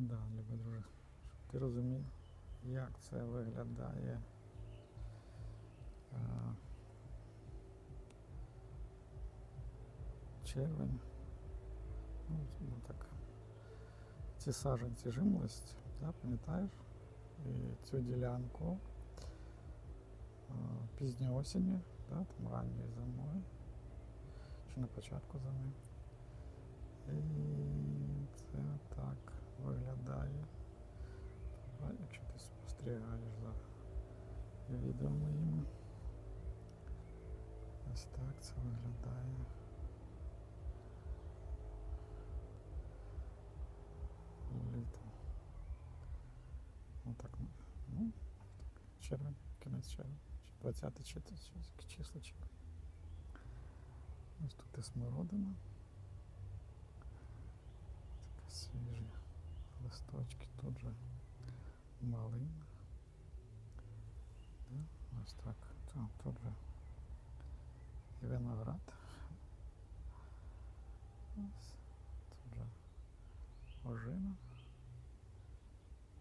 Да, любий друже. Щоб ти розумів, як це виглядає. е, червень. Ну, ну так. Ці саджанці жимолості, да, пам'ятаєш? І цю ділянку е, пізньої осені, да, там ранньої зимою, чи на початку зими. І це так виглядає. А якщо ти спостерігаєш за відео моїми. Ось так це виглядає. Літом. Ну так, ну, ну, так, червень, кінець червня. 20 чи чи- число червня. Ось тут і смородина. Такі свіжі листочки, тут же малина. Да? Ось так. Та, тут же і виноград. Ось. Тут же ожина.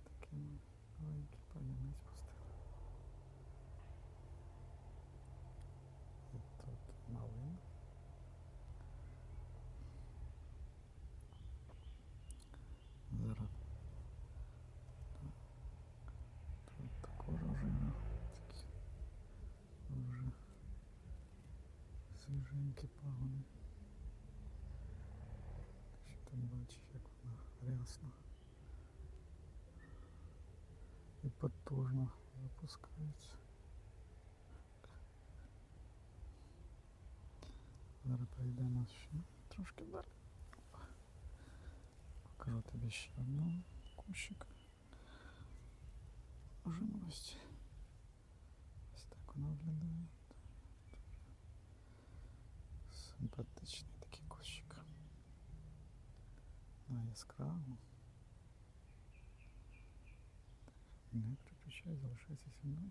Такий маленький пагінець свіженькі пагони. Що ти бачиш, як вона рясно і потужно запускається. Зараз прийдемо ще трошки далі. Покажу тобі ще одного кущик. Ожимості. Ось так вона виглядає. Симпатичний такий кущик. На яскраву. Не переключай, залишайся зі мною.